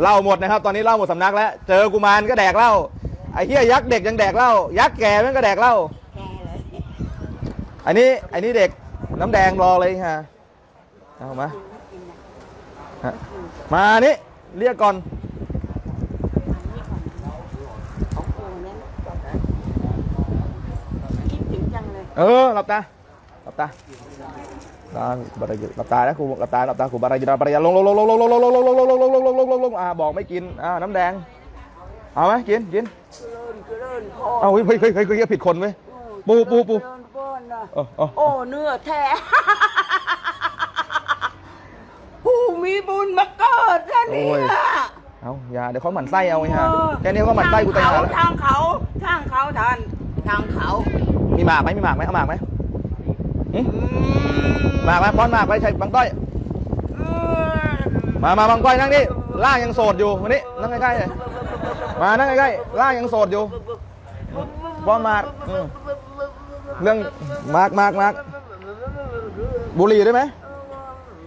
เหล้าหมดนะครับ ตอนนี้เหล้าหมดสำนักแล้ว เจอกุมารก็แดกเหล้าไอ้เหี้ยยักษ์เด็กยังแดกเหล้ายักษ์แก่มันก็แดกเหล้าแกเลยอันนี้อันนี้เด็กน้ำแดงรอเลยฮะเอามาฮะมานี่เรียกก่อนของกูเนี่ยคิดถึงจังเลยเออหลับตาห ลับตาตาบารายหลับตานะครูหลับตาหลับตาครูบารายบารายลงลงลงลงลงลงลงลงลงลงลงลงลงลงลงลงลงอ่าบอกไม่กินอ่าน้ำแดงเอาไหมกินกินเจริญเจริญพรเอาเฮ้ยเฮ้ยเฮ้ยเฮ้ยเฮ้ยผิดคนเว้ยปูปูปูเจริญพรนะเออเออโอ้เนื้อแท้ผู้มีบุญมาเกิดนะเนี่ยเอาอย่าเดี๋ยวเขาหมั่นไส้เอาไอ้ห่าแค่นี้เขาก็หมั่นไส้กูตายหาแล้วทางเขาทางเขาทานทางเขา มีหมากไหมมีหมากไหมเอาหมากไหม หึหมากไหมป้อนหมากไปใช่บังก้อยอืมมามาบังก้อยนั่งนี่ล่างยังโสดอยู่วันนี้นั่งใกล้ๆเลยมานั่งใกล้ๆล่างยังโสดอยู่ป้อนหมากอืมเรื่องหมากหมากหมากบุหรี่ได้ไหม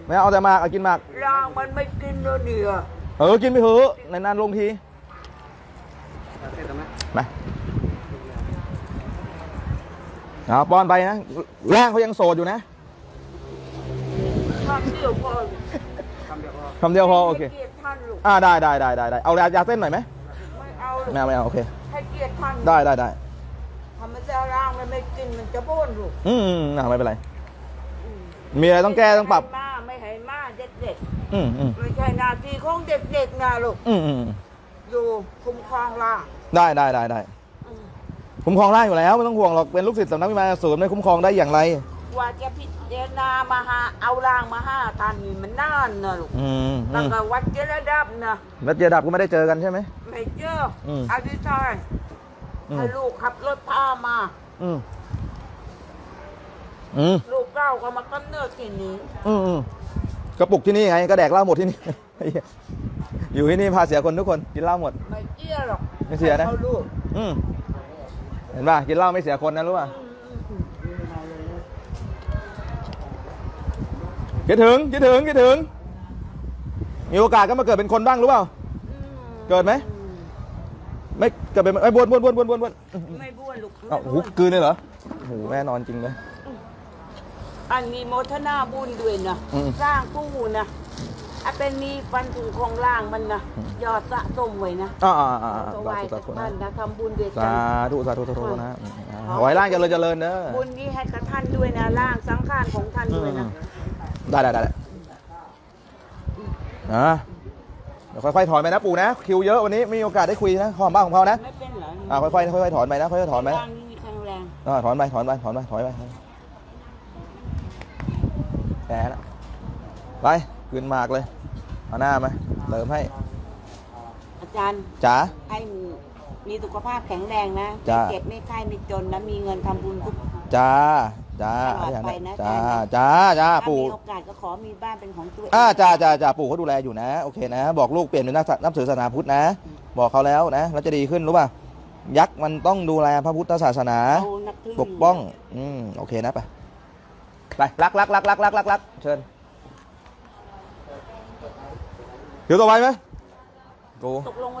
ไม่เอาแต่หมากเอากินหมากร่างมันไม่กินแล้วเดียวเออกินไปเถอะนานๆลงทีไป เอาป้อนไปนะร่างเขายังโสดอยู่นะท่านเดียวพอคำเดียวพอโอเคให้เกียรติท่านลูกอ่าได้ได้ได้ได้ได้เอายายาเส้นหน่อยไหมไม่เอาลูกไม่เอาไม่เอาโอเคให้เกียรติท่านได้ได้ได้ทำมันจะร่างมันไม่กินมันจะบ้วนลูกอืมอืมอ่าไม่เป็นไร มีอะไรต้องแก้ต้องปรับไม่ให้มาไม่ให้มาเด็กอืมอืมๆไม่ใช่หนาทีของเด็กๆนะลูกอืมอืมอยู่คุ้มครองล่างได้ได้ได้ได้ คุ้มครองได้อยู่แล้วไม่ต้องห่วงหรอกเป็นลูกศิษย์สำนักวิมานศูนย์ไม่คุ้มครองได้อย่างไรว่าจะพิจารณามาหาเอาร่างมาห้าตันนี่มันนานนะลูกอืมอืตั้งมแต่วัดเจรดับนะแล้วเจดับก็ไม่ได้เจอกันใช่ไหม ไม่เจออมอธิษฐานอืมให้ลูกขับรถพามา อืมอืมลูกเก้าก็มากำเนิดที่นี่อืมอืมกระปุกที่นี่ไงก็แดกเหล้าหมดที่นี่ อยู่ที่นี่พาเสียคนทุกคนกินเหล้าหมด ไม่เชื่อหรอกไม่เชื่อนะ ให้ขาลูก อืม เห็นป่ะกินเหล้าไม่เสียคนนะรู้ป่ะคิดถึงคิดถึงคิดถึง มีโอกาสก็มาเกิดเป็นคนบ้างรู้เปล่า เกิดไหมไม่เกิดเป็นไอ้ยบวนบวนบวนบวนบวนบวนไม่บ้วนลูกเอ้าไม่โอ้โหบ้วนกลืนเลยเหรอโอ้โหแม่นอนจริงเลยอันมีโมทนาบุญด้วยนะ อืม สร้างตู้นะ อันเป็นมีฟันถุงของล่างมันนะยอดสะสมไว้นะอ่าอ่าอ่าอ่าถสาวายธุกัสาบธุนะท่านนะทำบุญด้วยกัสานธุสาธุสาธุนะอืมอ่าขอให้ร่างเจริญเจริญเด้อบุญนี้ให้กับท่านด้วยนะร่างสังขารของท่านด้วยนะได้ได้ได้ได้อ่าเดี๋ยวค่อยๆถอนไปนะปู่นะ คิวเยอะวันนี้ไม่มีโอกาสได้คุยนะความบ้าของเขานะไม่เป็นเหรออ่าค่อยๆค่อยๆถอนไปนะค่อยๆถอนไปนะ ร่างนี้มีแข็งแรงอ่าถอนไปถอนไปถอนไปถอยไปแผลละไป คืนหมากเลย เอาหน้ามาเติมให้อาจารย์จ๋าไอ้มีสุขภาพแข็งแรงนะจ้าไม่เจ็บไม่ไข้ไม่จนนะมีเงินทำบุญทุก จ้าจ้าตลอดไปนะจ้าอาจารย์จ้าจ้าถ้าปู่ มีโอกาสก็ขอมีบ้านเป็นของตัวเอง อ่าจ้าจ้าจ้าปู่เขาดูแลอยู่นะ โอเคนะ บอกลูกเปลี่ยนเป็นนักนับถือศาสนาพุทธนะบอกเขาแล้วนะ แล้วจะดีขึ้นรู้ป่ะ ยักษ์มันต้องดูแลพระพุทธศาสนาเรานับถือปกป้อง อืม โอเคนะ ไป ไป รักรักรักรักรักรักรักเชิญ เดี๋ยวต่อไปไหมตกลงวัน